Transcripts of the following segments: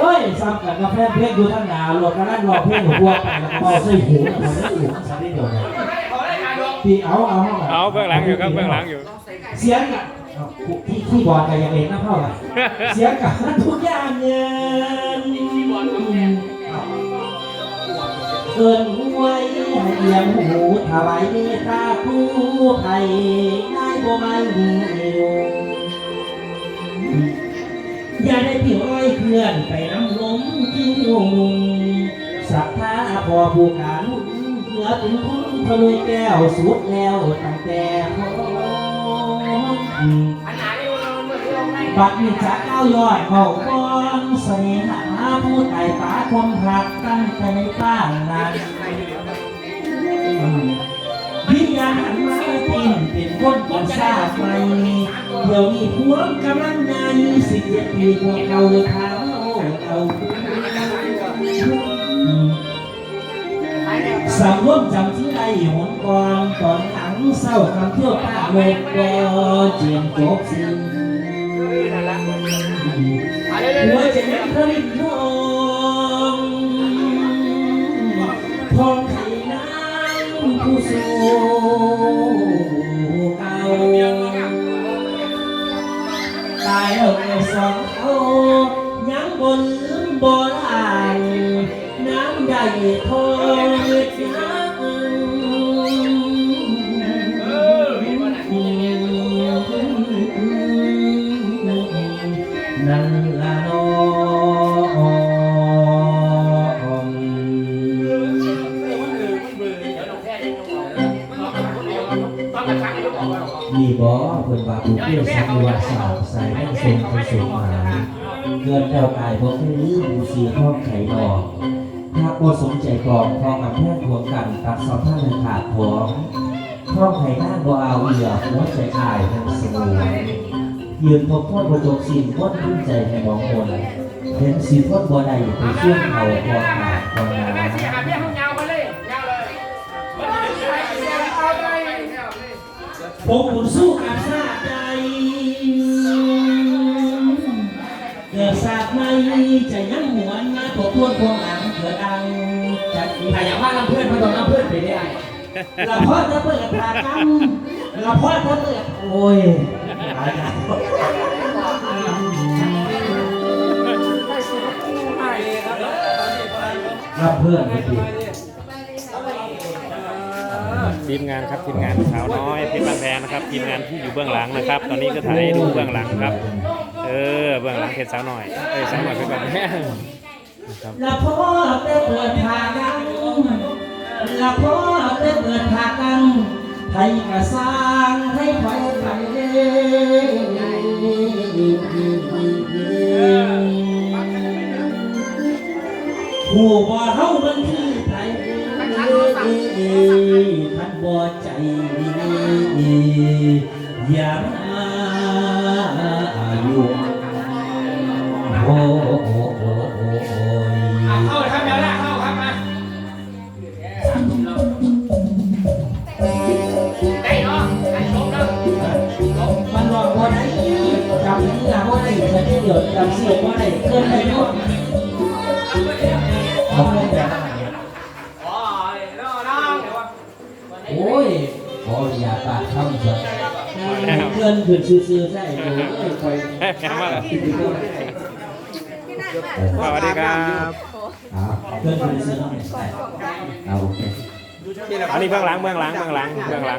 โอ้ยซ้ำกันกาแฟเพลงอยู่ทั้งหนาหลดกระนั้นรอเพลงหัวไปแล้วก็เบาใส่หูแล้วมันได้หูมันสันนิษฐานที่เอาเอาเอาเบื้องหลังอยู่ครับเบื้องหลังอยู่ เสียงอะเอาที่ที่บอร์ดกันยังเองนะพ่ออะเสียงกับทุกอย่างเงินเอินไว้ให้เลี้ยงหูถวายเมตตาผู้ไทยได้บ่ไม่มี ลื่อนไปน้ำลมที่ลงสักทธาพอผู้การเหลือเป็นคุณพลุแก้วสุดแล้วตั้งแต่พอบัดนี้จะก้ายอดเบาก้อนเสน่หาผู้ไต่ป่าความหักตั้งแต่ในบ้านนั้นวิญญาหันมาเป็นเป็นคนกินซากใหมเดี๋ยวนี้พวงกำลังในสิบเจ็ดปีพวกเราเลยเท้าเลังเศร้าคำเที่ยวป้าโลกก็เจียมจ บสิ้นหัวใจนั้นผลิตมองพองไข่น้ำผู้สูเก่าตายแล้วแก่สองเขา ยังบนลืมบ่ลานน้ำใหญ่ทองน้ำ บ่เพิ่นว่าผู้เที่ยวสังวาสาวใส่ให้ทรงไปสู่หมายเงินเจ้ากายบ่เคยลืมผู้สีทองไข่ดอกถ้าบ่สมใจกองทองกับแพงพวงกันตัดสองท่านเลยขาดพร้อมทองไข่หน้าบ่เอาเหยื่อหัวใจอายทั้งสมวยยืนพบโทษบ่จบสิ้นพ้นขึ้นใจให้มองมนเห็นสีพ้นบ่ได้ไปเชื่อมเขาพอขาดพอนา ผมบุญสู้กับชาใจ เกิดศาสตร์ไม่จะยังหวนมาทบทวนพวงหลังเกิดดังจัดอีกอย่าว่าลำเพื่อนมาต้องลำเพื่อนไปได้ละพ่อจะเปิดผากันละพ่อจะเปิดโอ้ยตายแล้วรับเพื่อนไปที ทีมงานครับทีมงานสาวน้อยเพชรบางแพงนะครับ ทีมงานที่อยู่เบื้องหลังนะครับ ตอนนี้ก็ถ่ายให้ดูเบื้องหลังครับ เออเบื้องหลังเพชรสาวน้อยเอ้ยสาวน้อยเพชรบางแพงนะครับละพ่อได้เปิดผากันละพ่อได้เปิดผากันให้กระสร้างให้ไฟไปผู้บ่เฮามันคือไผ ท่านบ่ใจอย่ามาอยู่โอ้โอ้โอ้โอ้โอ้ยเข้าครับเดี๋ยวนะเข้าครับมาได้เนาะได้ชมเนาะมันบอกว่าไหนจำเนี่ละว่าไหนจะได้เดี๋ยวจำเสียว่าไหนเกินไปหมด ขออย่าปากคำเถอะเกินขึ้นซื่อๆใช่โอ้ยคอยมสวัสดีครับอ่าเกินขึ้นซื่อๆต้องใส่เอาโอเคอันนี้เบื้องหลังเบื้องหลังเบื้องหลังเบื้องหลัง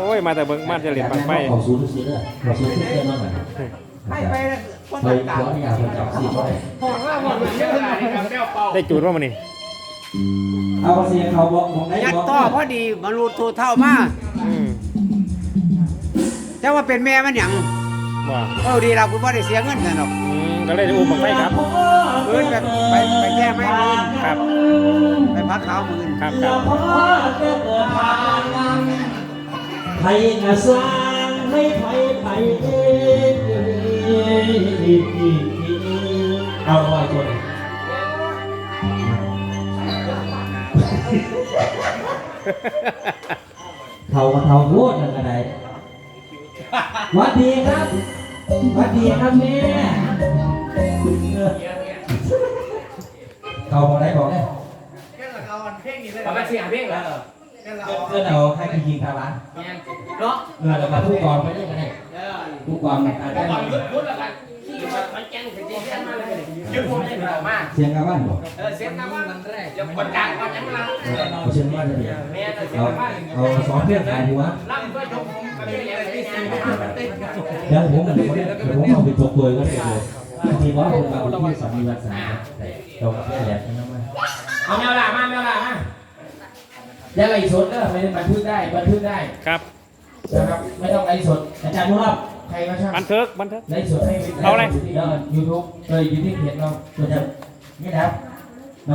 โอ้ยมาแต่เบื้องมาจะเหรียญบางไฟของศูนย์ซื้อเลยของศูนย์เพิ่มมาหน่อยให้ไปคนต่างขออนุญาตคนจับสี่ร้อยๆของว่าหมดเยอะเลยครับเจ้าเป่าได้จูดว่ามันนี่ เอาเสียเขาบอกบอกได้ยัดบอกต่อพอดีมารูดโทเท่ามาอืมแต่ว่าเป็นแม่มันหยังว่าเออดีเราคุณพ่อได้เสียเงินกันหรอกอืมก็เลยได้อุ้มบางไฟครับ เอ้ยแบบไปไปแก้ไม่มืนครับ ไปพักขาวมืนครับคแล้รัวบพอจะเกิดมาให้กระสร้างให้ไปไปเองเอาไว้ก่อ เท่ากับเท่าโพดนั่นก็ได้หวัดดีครับหวัดดีครับแม่เออเขาบอกได้บอกได้ประมาณสี่ห้าเพลงแล้วเพื่อนเอาใครกินกินคาร้านเนาะเงินเรามาผู้กองไปได้กันได้ผู้กองอาจจะ เลยยุดผมได้ออกมาเสียงกาบ้านบอกเออเสียงน้ำมันแรกอย่ากดกลางก่อนจังละเอาเชิญว่าจะเดี๋ยวแม่จะเสียเอางบ้านเอาสองเพื่อนขายหัวล่ำก็ชมผมก็ไม่ได้อะไรที่สี่ไม่ได้เต้นกันเดี๋ยวผมเดี๋ยวผมเอาไปตกตัวก็ได้เลยทีว่าผมเอาที่สามีวัดสาเราก็แหลกนะมาเอาแมวล่ามาแมวล่ามาแล้วไอ้สดก็ไม่ได้บันทึกได้บันทึกได้ครับนะครับไม่ต้องไอ้สดอาจารย์นุรับใครมาช่าง บันทึกบันทึกไอ้สดให้เอาอะไรยูทูบเออยูทูบยูที่เพจเราตัวจะนี่นะครับ